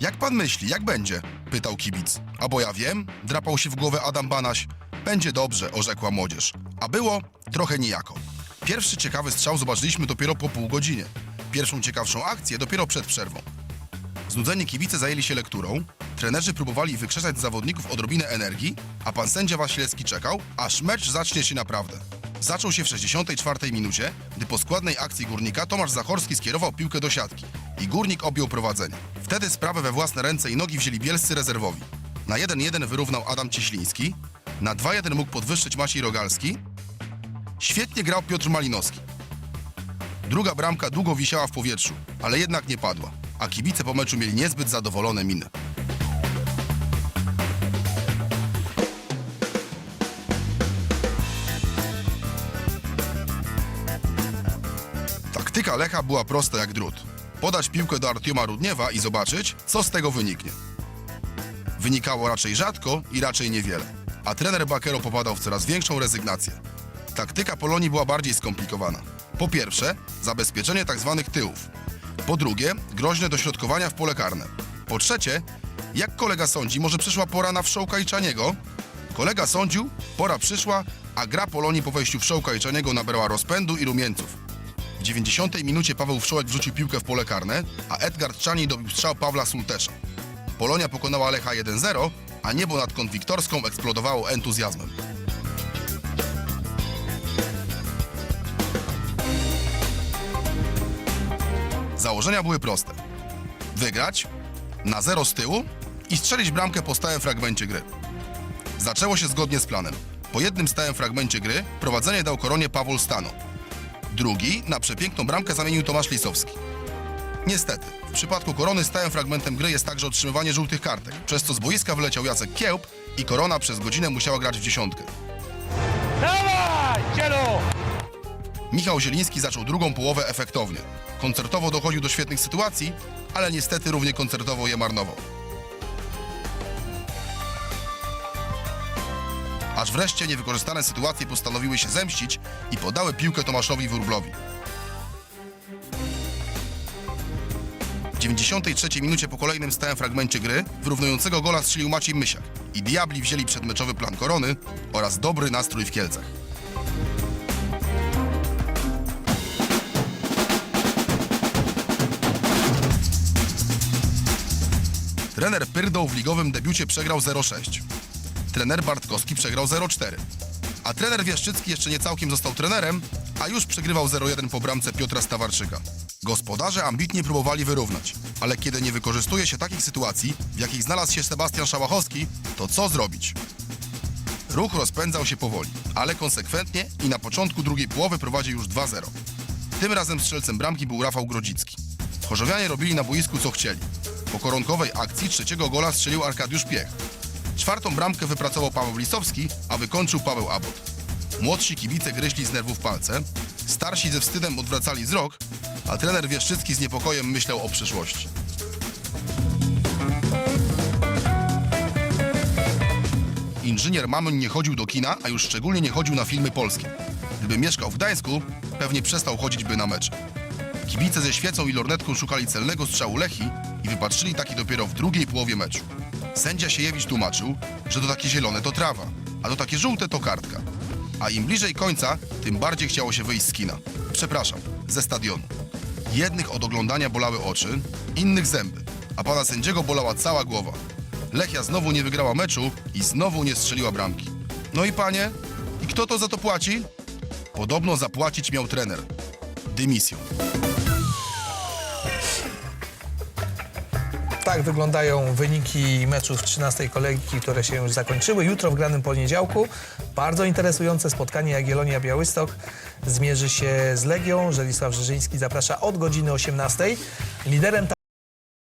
Jak pan myśli, jak będzie? Pytał kibic. A bo ja wiem, drapał się w głowę Adam Banaś. Będzie dobrze, orzekła młodzież. A było trochę nijako. Pierwszy ciekawy strzał zobaczyliśmy dopiero po pół godzinie. Pierwszą ciekawszą akcję dopiero przed przerwą. Znudzeni kibice zajęli się lekturą, trenerzy próbowali wykrzesać z zawodników odrobinę energii, a pan sędzia Wasilewski czekał, aż mecz zacznie się naprawdę. Zaczął się w 64 minucie, gdy po składnej akcji Górnika Tomasz Zachorski skierował piłkę do siatki i Górnik objął prowadzenie. Wtedy sprawę we własne ręce i nogi wzięli bielscy rezerwowi. Na 1-1 wyrównał Adam Cieśliński, na 2-1 mógł podwyższyć Maciej Rogalski, świetnie grał Piotr Malinowski. Druga bramka długo wisiała w powietrzu, ale jednak nie padła, a kibice po meczu mieli niezbyt zadowolone miny. Taktyka Lecha była prosta jak drut. Podać piłkę do Artioma Rudniewa i zobaczyć, co z tego wyniknie. Wynikało raczej rzadko i raczej niewiele, a trener Bakero popadał w coraz większą rezygnację. Taktyka Polonii była bardziej skomplikowana. Po pierwsze, zabezpieczenie tzw. tyłów. Po drugie, groźne dośrodkowania w pole karne. Po trzecie, jak kolega sądzi, może przyszła pora na Wszołka i Czaniego? Kolega sądził, pora przyszła, a gra Polonii po wejściu Wszołka i Czaniego nabrała rozpędu i rumieńców. W 90 minucie Paweł Wszołek wrzucił piłkę w pole karne, a Edgard Czani dobił strzał Pawła Sultesza. Polonia pokonała Lecha 1-0, a niebo nad konwiktorską eksplodowało entuzjazmem. Założenia były proste. Wygrać, na zero z tyłu i strzelić bramkę po stałym fragmencie gry. Zaczęło się zgodnie z planem. Po jednym stałym fragmencie gry prowadzenie dał koronie Paweł Stano. Drugi na przepiękną bramkę zamienił Tomasz Lisowski. Niestety, w przypadku Korony stałym fragmentem gry jest także otrzymywanie żółtych kartek, przez co z boiska wyleciał Jacek Kiełb i Korona przez godzinę musiała grać w dziesiątkę. Dawaj, cielo! Michał Zieliński zaczął drugą połowę efektownie. Koncertowo dochodził do świetnych sytuacji, ale niestety równie koncertowo je marnował. Aż wreszcie niewykorzystane sytuacje postanowiły się zemścić i podały piłkę Tomaszowi Wurblowi. W 93 minucie po kolejnym stałym fragmencie gry wyrównującego gola strzelił Maciej Mysiak i Diabli wzięli przedmeczowy plan Korony oraz dobry nastrój w Kielcach. Trener Pyrdoł w ligowym debiucie przegrał 0-6. Trener Bartkowski przegrał 0-4. A trener Wieszczycki jeszcze nie całkiem został trenerem, a już przegrywał 0-1 po bramce Piotra Stawarczyka. Gospodarze ambitnie próbowali wyrównać, ale kiedy nie wykorzystuje się takich sytuacji, w jakich znalazł się Sebastian Szałachowski, to co zrobić? Ruch rozpędzał się powoli, ale konsekwentnie i na początku drugiej połowy prowadził już 2-0. Tym razem strzelcem bramki był Rafał Grodzicki. Chorzowianie robili na boisku co chcieli. Po koronkowej akcji trzeciego gola strzelił Arkadiusz Piech. Czwartą bramkę wypracował Paweł Lisowski, a wykończył Paweł Abot. Młodsi kibice gryźli z nerwów palce, starsi ze wstydem odwracali wzrok, a trener Wieszczycki z niepokojem myślał o przyszłości. Inżynier Mamoń nie chodził do kina, a już szczególnie nie chodził na filmy polskie. Gdyby mieszkał w Gdańsku, pewnie przestał chodzić by na mecze. Kibice ze świecą i lornetką szukali celnego strzału Lechi i wypatrzyli taki dopiero w drugiej połowie meczu. Sędzia Siejewicz tłumaczył, że to takie zielone to trawa, a to takie żółte to kartka. A im bliżej końca, tym bardziej chciało się wyjść z kina. Przepraszam, ze stadionu. Jednych od oglądania bolały oczy, innych zęby, a pana sędziego bolała cała głowa. Lechia znowu nie wygrała meczu i znowu nie strzeliła bramki. No i panie, i kto to za to płaci? Podobno zapłacić miał trener. Dymisją. Tak wyglądają wyniki meczów 13 kolejki, które się już zakończyły. Jutro w granym poniedziałku bardzo interesujące spotkanie Jagiellonia Białystok zmierzy się z Legią. Żelisław Żyżyński zaprasza od godziny 18. Liderem